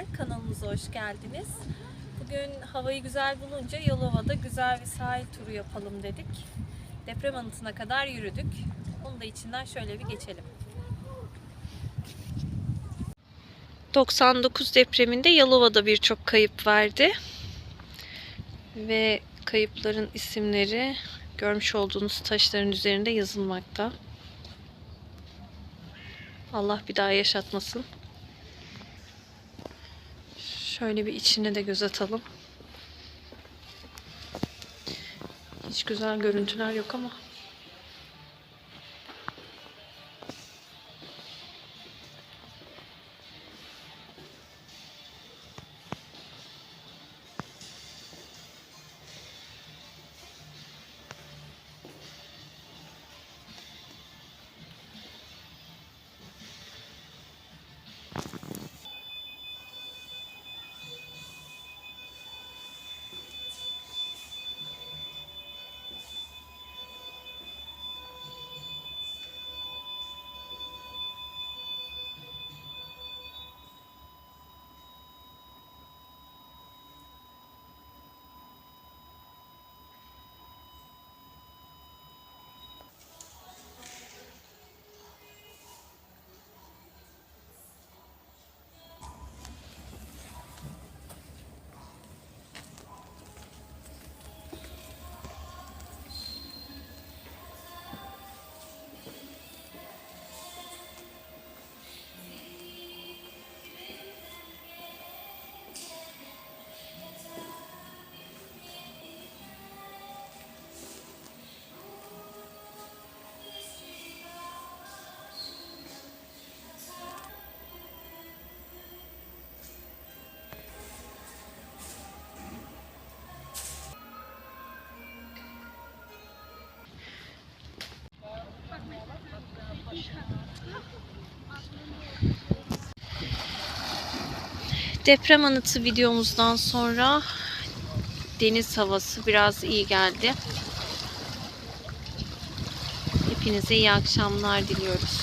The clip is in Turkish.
Merhabalar, kanalımıza hoş geldiniz. Bugün havayı güzel bulunca Yalova'da güzel bir sahil turu yapalım dedik. Deprem anıtına kadar yürüdük. Onun da içinden şöyle bir geçelim. 99 depreminde Yalova'da birçok kayıp verdi. Ve kayıpların isimleri görmüş olduğunuz taşların üzerinde yazılmakta. Allah bir daha yaşatmasın. Şöyle bir içine de göz atalım. Hiç güzel görüntüler yok ama. Deprem anıtı videomuzdan sonra deniz havası biraz iyi geldi. Hepinize iyi akşamlar diliyoruz.